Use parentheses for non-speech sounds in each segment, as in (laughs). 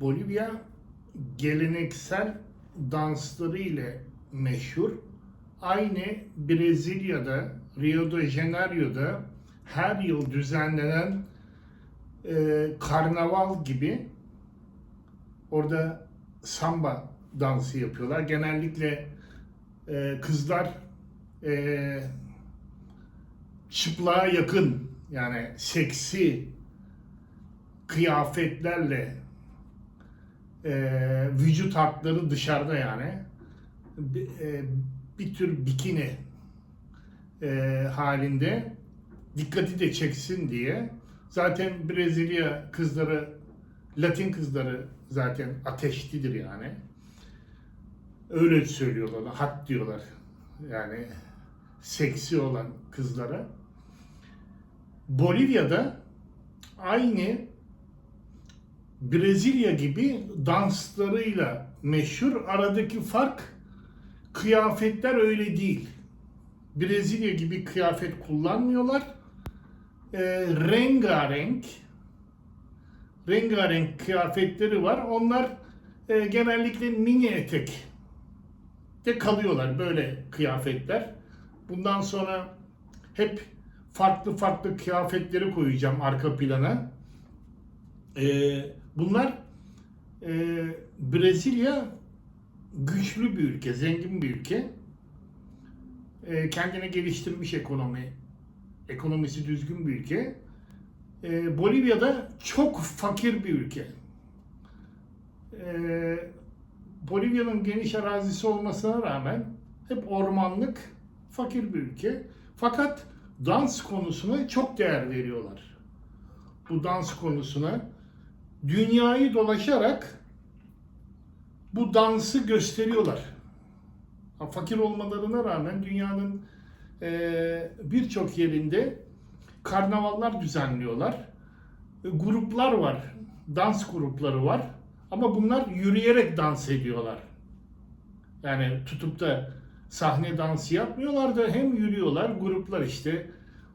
Bolivya geleneksel dansları ile meşhur. Aynı Brezilya'da, Rio de Janeiro'da her yıl düzenlenen e, karnaval gibi orada samba dansı yapıyorlar. Genellikle e, kızlar e, çıplığa yakın yani seksi kıyafetlerle e, vücut hatları dışarıda yani. Bir, e, bir tür bikini e, halinde. Dikkati de çeksin diye. Zaten Brezilya kızları Latin kızları zaten ateşlidir yani. Öyle söylüyorlar hat diyorlar. Yani seksi olan kızlara. Bolivya'da aynı Brezilya gibi danslarıyla meşhur. Aradaki fark kıyafetler öyle değil. Brezilya gibi kıyafet kullanmıyorlar. E, rengarenk rengarenk kıyafetleri var. Onlar e, genellikle mini etek de kalıyorlar böyle kıyafetler. Bundan sonra hep farklı farklı kıyafetleri koyacağım arka plana. Ee, bunlar e, Brezilya güçlü bir ülke, zengin bir ülke. Ee, kendine geliştirmiş ekonomi, ekonomisi düzgün bir ülke. Ee, Bolivya'da çok fakir bir ülke. Ee, Bolivya'nın geniş arazisi olmasına rağmen hep ormanlık, fakir bir ülke. Fakat dans konusuna çok değer veriyorlar. Bu dans konusuna dünyayı dolaşarak bu dansı gösteriyorlar. Fakir olmalarına rağmen dünyanın eee, birçok yerinde karnavallar düzenliyorlar. E, Gruplar var, dans grupları var. Ama bunlar yürüyerek dans ediyorlar. Yani tutup da sahne dansı yapmıyorlar da hem yürüyorlar gruplar işte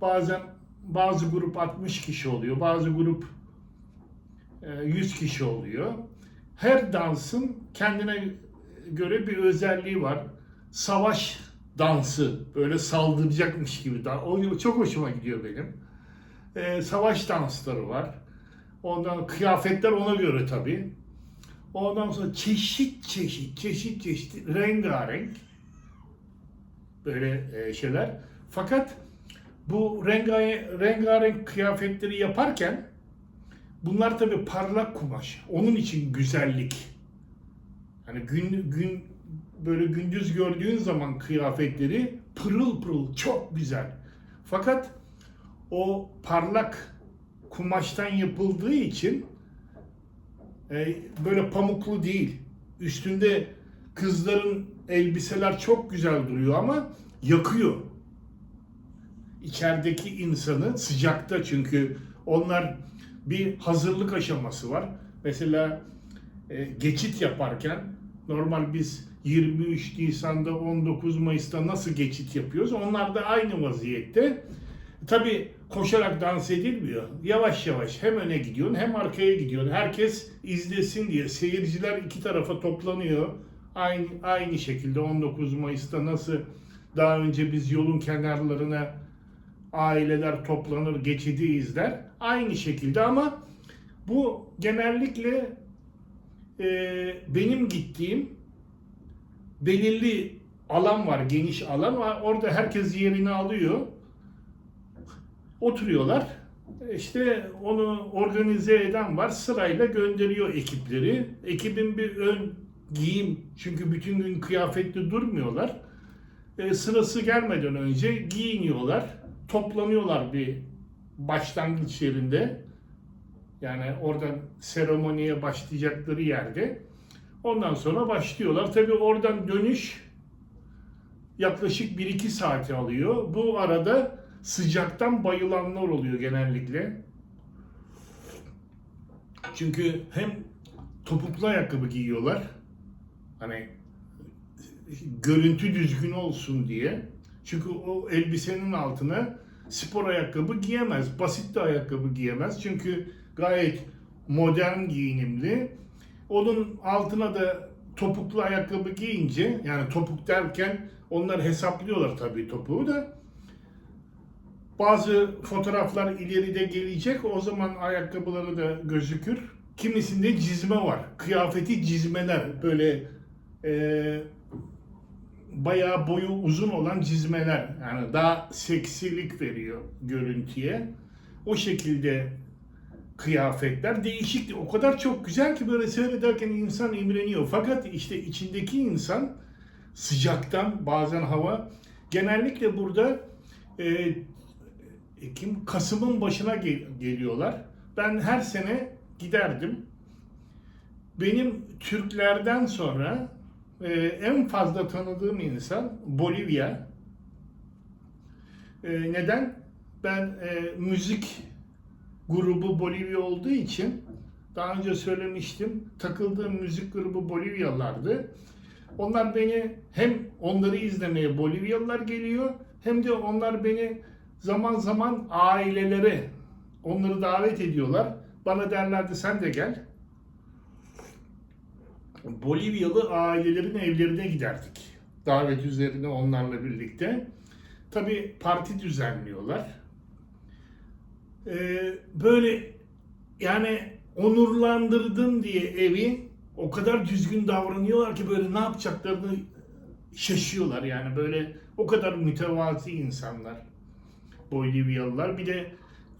bazen bazı grup 60 kişi oluyor bazı grup e, 100 kişi oluyor. Her dansın kendine göre bir özelliği var. Savaş dansı böyle saldıracakmış gibi. O çok hoşuma gidiyor benim. E, savaş dansları var. Ondan kıyafetler ona göre tabii. Ondan sonra çeşit çeşit, çeşit çeşit, rengarenk böyle e, şeyler. Fakat bu rengarenk, rengarenk kıyafetleri yaparken bunlar tabii parlak kumaş. Onun için güzellik. Hani gün gün böyle gündüz gördüğün zaman kıyafetleri pırıl pırıl çok güzel. Fakat o parlak kumaştan yapıldığı için e, böyle pamuklu değil. Üstünde kızların elbiseler çok güzel duruyor ama yakıyor. İçerideki insanı sıcakta çünkü onlar bir hazırlık aşaması var. Mesela e, geçit yaparken normal biz 23 Nisan'da 19 Mayıs'ta nasıl geçit yapıyoruz? Onlar da aynı vaziyette. Tabi koşarak dans edilmiyor. Yavaş yavaş hem öne gidiyorsun hem arkaya gidiyorsun. Herkes izlesin diye seyirciler iki tarafa toplanıyor. Aynı aynı şekilde 19 Mayıs'ta nasıl daha önce biz yolun kenarlarına aileler toplanır, geçidi izler. Aynı şekilde ama bu genellikle e, benim gittiğim belirli alan var, geniş alan var. Orada herkes yerini alıyor. Oturuyorlar. İşte onu organize eden var. Sırayla gönderiyor ekipleri. Ekibin bir ön giyim çünkü bütün gün kıyafetli durmuyorlar. E, sırası gelmeden önce giyiniyorlar. Toplanıyorlar bir başlangıç yerinde. Yani oradan seremoniye başlayacakları yerde. Ondan sonra başlıyorlar. Tabii oradan dönüş yaklaşık 1-2 saati alıyor. Bu arada sıcaktan bayılanlar oluyor genellikle. Çünkü hem topuklu ayakkabı giyiyorlar. Hani görüntü düzgün olsun diye. Çünkü o elbisenin altına spor ayakkabı giyemez. Basit de ayakkabı giyemez. Çünkü gayet modern giyinimli. Onun altına da topuklu ayakkabı giyince yani topuk derken onlar hesaplıyorlar tabii topuğu da. Bazı fotoğraflar ileride gelecek. O zaman ayakkabıları da gözükür. Kimisinde cizme var. Kıyafeti cizmeler. Böyle e, bayağı boyu uzun olan cizmeler. Yani daha seksilik veriyor görüntüye. O şekilde kıyafetler değişik. O kadar çok güzel ki böyle seyrederken insan imreniyor. Fakat işte içindeki insan sıcaktan bazen hava genellikle burada e, Ekim Kasım'ın başına gel- geliyorlar. Ben her sene giderdim. Benim Türklerden sonra e, en fazla tanıdığım insan Bolivya. E, neden? Ben e, müzik grubu Bolivya olduğu için daha önce söylemiştim. Takıldığım müzik grubu Bolivyalılardı. Onlar beni hem onları izlemeye Bolivyalılar geliyor hem de onlar beni zaman zaman ailelere onları davet ediyorlar. Bana derlerdi sen de gel. Bolivyalı ailelerin evlerine giderdik. Davet üzerine onlarla birlikte. Tabi parti düzenliyorlar. Ee, böyle yani onurlandırdın diye evi o kadar düzgün davranıyorlar ki böyle ne yapacaklarını şaşıyorlar yani böyle o kadar mütevazi insanlar Bolivyalılar bir de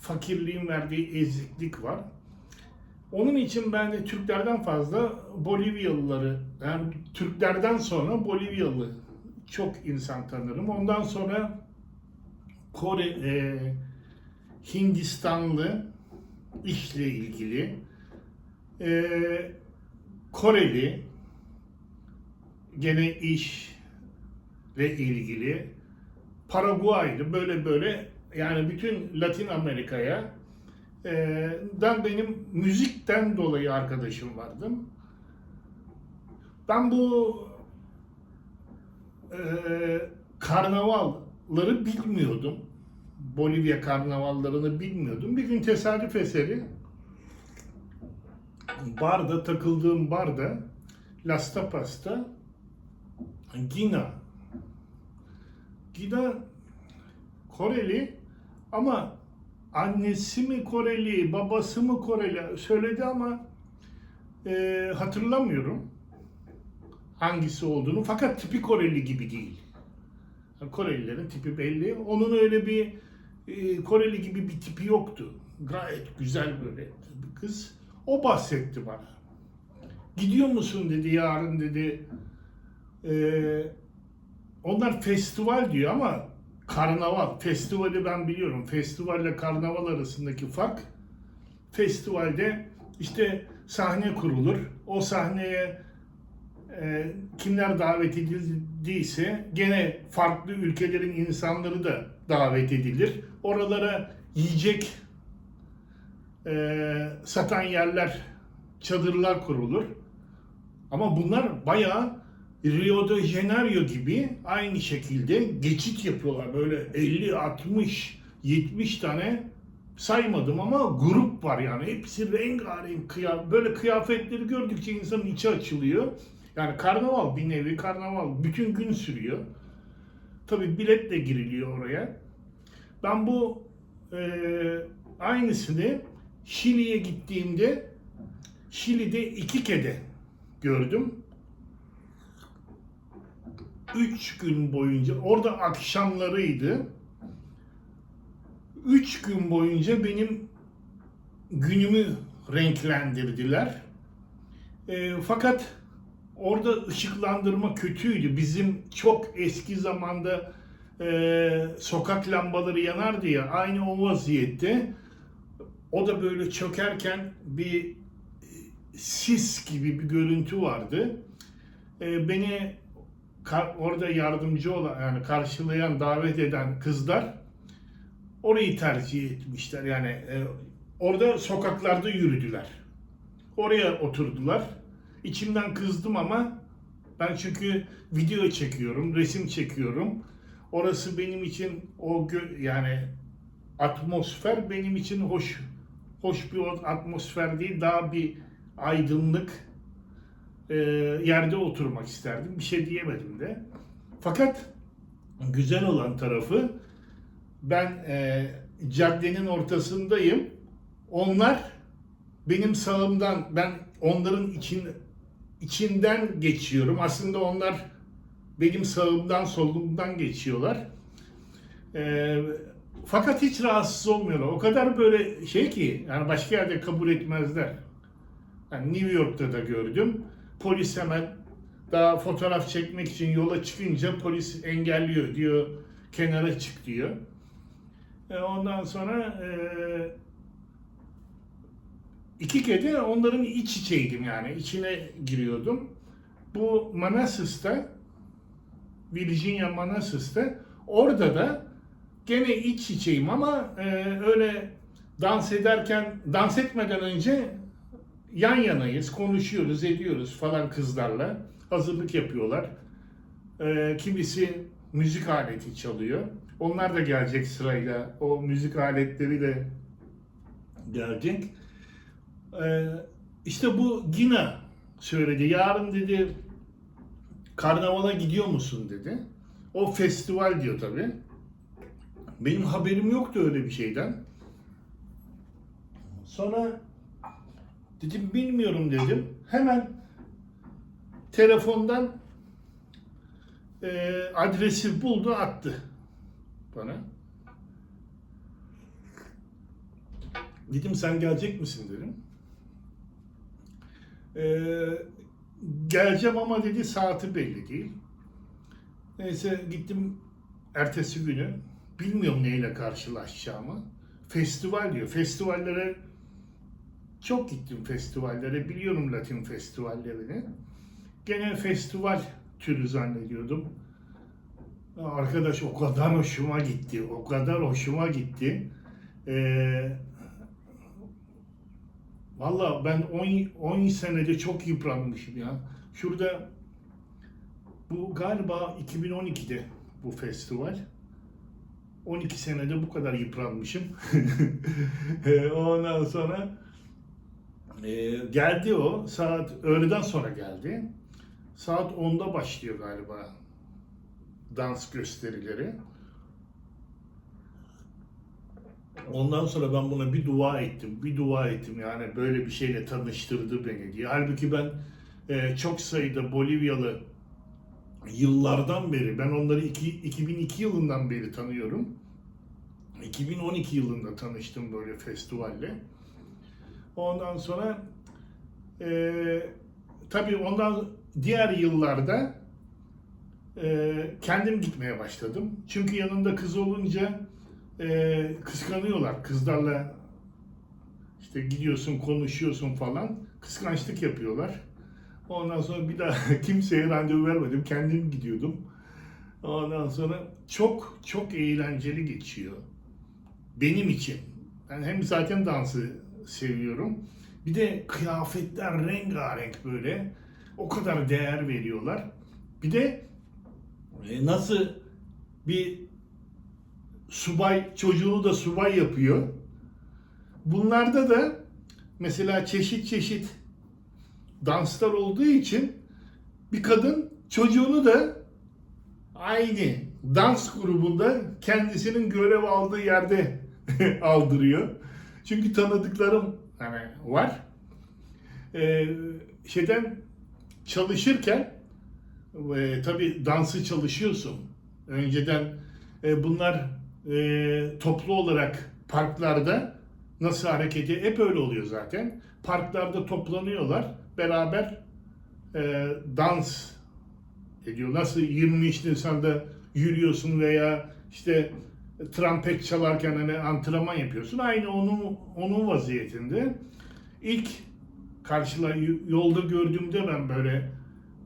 fakirliğin verdiği eziklik var. Onun için ben de Türklerden fazla Bolivyalıları yani Türklerden sonra Bolivyalı çok insan tanırım. Ondan sonra Kore, e, Hindistanlı işle ilgili, e, Koreli gene işle ilgili, Paraguaylı böyle böyle yani bütün Latin Amerika'ya dan benim müzikten dolayı arkadaşım vardı. Ben bu e, karnavalları bilmiyordum. Bolivya karnavallarını bilmiyordum. Bir gün tesadüf eseri barda takıldığım barda Las Tapas'ta Gina Gina Koreli ama annesi mi Koreli, babası mı Koreli söyledi ama e, hatırlamıyorum hangisi olduğunu. Fakat tipi Koreli gibi değil. Korelilerin tipi belli. Onun öyle bir e, Koreli gibi bir tipi yoktu. Gayet güzel böyle bir kız. O bahsetti bana. Gidiyor musun dedi yarın dedi. E, onlar festival diyor ama karnaval. Festivali ben biliyorum. Festivalle karnaval arasındaki fark. Festivalde işte sahne kurulur. O sahneye e, kimler davet edildiyse gene farklı ülkelerin insanları da davet edilir. Oralara yiyecek e, satan yerler, çadırlar kurulur. Ama bunlar bayağı Rio de Janeiro gibi aynı şekilde geçit yapıyorlar. Böyle 50, 60, 70 tane saymadım ama grup var yani. Hepsi rengarenk kıyafet. Böyle kıyafetleri gördükçe insanın içi açılıyor. Yani karnaval bir nevi karnaval. Bütün gün sürüyor. Tabi biletle giriliyor oraya. Ben bu e, aynısını Şili'ye gittiğimde Şili'de iki kede gördüm. Üç gün boyunca orada akşamlarıydı. Üç gün boyunca benim günümü renklendirdiler. E, fakat orada ışıklandırma kötüydü. Bizim çok eski zamanda e, sokak lambaları yanardı ya aynı o vaziyette. O da böyle çökerken bir e, sis gibi bir görüntü vardı. E, beni orada yardımcı olan yani karşılayan, davet eden kızlar orayı tercih etmişler. Yani e, orada sokaklarda yürüdüler. Oraya oturdular. İçimden kızdım ama ben çünkü video çekiyorum, resim çekiyorum. Orası benim için o yani atmosfer benim için hoş hoş bir atmosfer değil, daha bir aydınlık e, yerde oturmak isterdim. Bir şey diyemedim de. Fakat güzel olan tarafı ben e, caddenin ortasındayım. Onlar benim sağımdan ben onların için içinden geçiyorum. Aslında onlar benim sağımdan solumdan geçiyorlar. Ee, fakat hiç rahatsız olmuyorlar. O kadar böyle şey ki yani başka yerde kabul etmezler. Yani New York'ta da gördüm. Polis hemen daha fotoğraf çekmek için yola çıkınca polis engelliyor diyor. Kenara çık diyor. E, ondan sonra e, iki kere onların iç içeydim yani. içine giriyordum. Bu Manassas'ta Virginia Manassas'ta orada da gene iç içeyim ama e, öyle dans ederken dans etmeden önce yan yanayız, konuşuyoruz, ediyoruz falan kızlarla. Hazırlık yapıyorlar. E, kimisi müzik aleti çalıyor. Onlar da gelecek sırayla. O müzik aletleri de gelecek. E, işte bu Gina söyledi. Yarın dedi karnavala gidiyor musun dedi. O festival diyor tabi. Benim haberim yoktu öyle bir şeyden. Sonra dedim bilmiyorum dedim. Hemen telefondan e, adresi buldu attı bana. Dedim sen gelecek misin dedim. Ee, geleceğim ama dedi saati belli değil. Neyse gittim ertesi günü. Bilmiyorum neyle karşılaşacağımı. Festival diyor. Festivallere çok gittim festivallere. Biliyorum Latin festivallerini. Gene festival türü zannediyordum. Arkadaş o kadar hoşuma gitti. O kadar hoşuma gitti. Ee, Valla ben 10, 10 senede çok yıpranmışım ya. Şurada bu galiba 2012'de bu festival. 12 senede bu kadar yıpranmışım. (laughs) E, Ondan sonra e, geldi o. Saat öğleden sonra geldi. Saat 10'da başlıyor galiba dans gösterileri. Ondan sonra ben buna bir dua ettim, bir dua ettim yani böyle bir şeyle tanıştırdı beni diye. Halbuki ben e, çok sayıda Bolivyalı yıllardan beri, ben onları iki, 2002 yılından beri tanıyorum. 2012 yılında tanıştım böyle festivalle. Ondan sonra e, tabii ondan diğer yıllarda e, kendim gitmeye başladım. Çünkü yanında kız olunca e, kıskanıyorlar. Kızlarla işte gidiyorsun, konuşuyorsun falan. Kıskançlık yapıyorlar. Ondan sonra bir daha (laughs) kimseye randevu vermedim. Kendim gidiyordum. Ondan sonra çok çok eğlenceli geçiyor. Benim için. Ben hem zaten dansı seviyorum. Bir de kıyafetler rengarenk böyle. O kadar değer veriyorlar. Bir de e, nasıl bir subay çocuğunu da subay yapıyor. Bunlarda da mesela çeşit çeşit danslar olduğu için bir kadın çocuğunu da aynı dans grubunda kendisinin görev aldığı yerde (laughs) aldırıyor. Çünkü tanıdıklarım hani var. Ee, şeyden çalışırken e, tabii dansı çalışıyorsun. Önceden e, bunlar e, toplu olarak parklarda nasıl hareketi hep öyle oluyor zaten. Parklarda toplanıyorlar beraber e, dans ediyor. Nasıl 23 Nisan'da yürüyorsun veya işte trompet çalarken hani antrenman yapıyorsun. Aynı onun onun vaziyetinde. İlk karşıla yolda gördüğümde ben böyle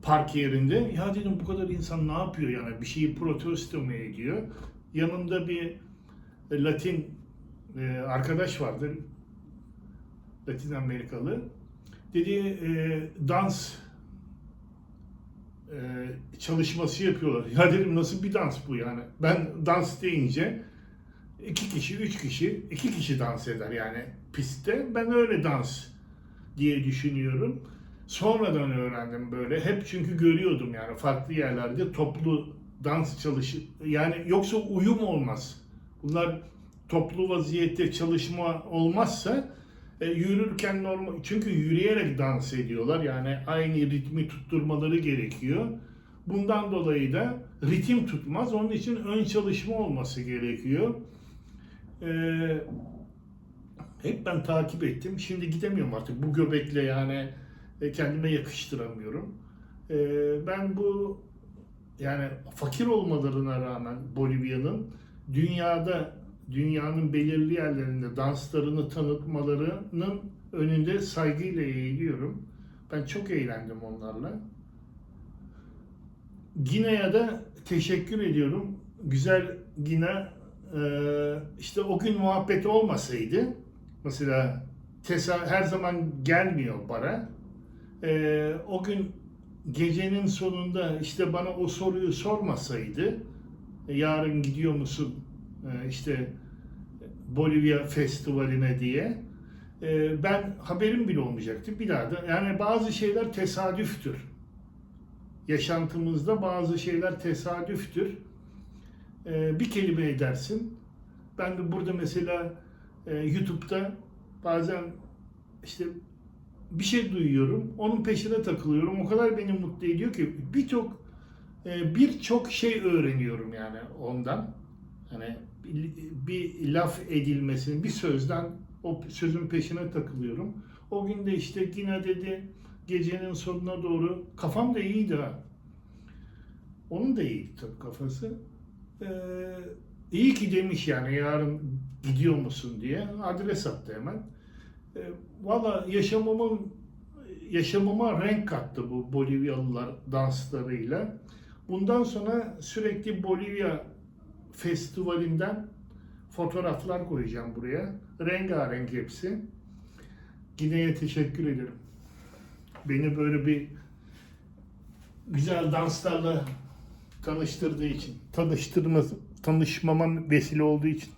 park yerinde ya dedim bu kadar insan ne yapıyor yani bir şeyi protesto mu ediyor? Yanımda bir Latin e, arkadaş vardı. Latin Amerikalı. Dedi e, dans e, çalışması yapıyorlar. Ya dedim nasıl bir dans bu yani? Ben dans deyince iki kişi, üç kişi, iki kişi dans eder yani pistte. Ben öyle dans diye düşünüyorum. Sonradan öğrendim böyle. Hep çünkü görüyordum yani farklı yerlerde toplu dans çalışı yani yoksa uyum olmaz. Bunlar toplu vaziyette çalışma olmazsa e, yürürken normal çünkü yürüyerek dans ediyorlar yani aynı ritmi tutturmaları gerekiyor. Bundan dolayı da ritim tutmaz. Onun için ön çalışma olması gerekiyor. Ee, hep ben takip ettim. Şimdi gidemiyorum artık bu göbekle yani e, kendime yakıştıramıyorum. Ee, ben bu yani fakir olmalarına rağmen Bolivya'nın dünyada dünyanın belirli yerlerinde danslarını tanıtmalarının önünde saygıyla eğiliyorum. Ben çok eğlendim onlarla. Gine'ye de teşekkür ediyorum. Güzel Gine işte o gün muhabbet olmasaydı mesela Tesa her zaman gelmiyor bara. E, o gün gecenin sonunda işte bana o soruyu sormasaydı e, yarın gidiyor musun e, işte Bolivya Festivali'ne diye e, ben haberim bile olmayacaktı. Bir daha da yani bazı şeyler tesadüftür. Yaşantımızda bazı şeyler tesadüftür. E, bir kelime edersin. Ben de burada mesela e, YouTube'da bazen işte bir şey duyuyorum, onun peşine takılıyorum. O kadar beni mutlu ediyor ki birçok e, birçok şey öğreniyorum yani ondan. Hani bir laf edilmesini, bir sözden o sözün peşine takılıyorum. O gün de işte yine dedi gecenin sonuna doğru kafam da iyiydi ha. Onun da iyiydi tabii kafası. Ee, iyi ki demiş yani yarın gidiyor musun diye adres attı hemen. Ee, Valla yaşamımın yaşamıma renk kattı bu Bolivyalılar danslarıyla. Bundan sonra sürekli Bolivya festivalinden fotoğraflar koyacağım buraya. Rengarenk hepsi. Gine'ye teşekkür ederim. Beni böyle bir güzel danslarla tanıştırdığı için, tanıştırması, tanışmama vesile olduğu için.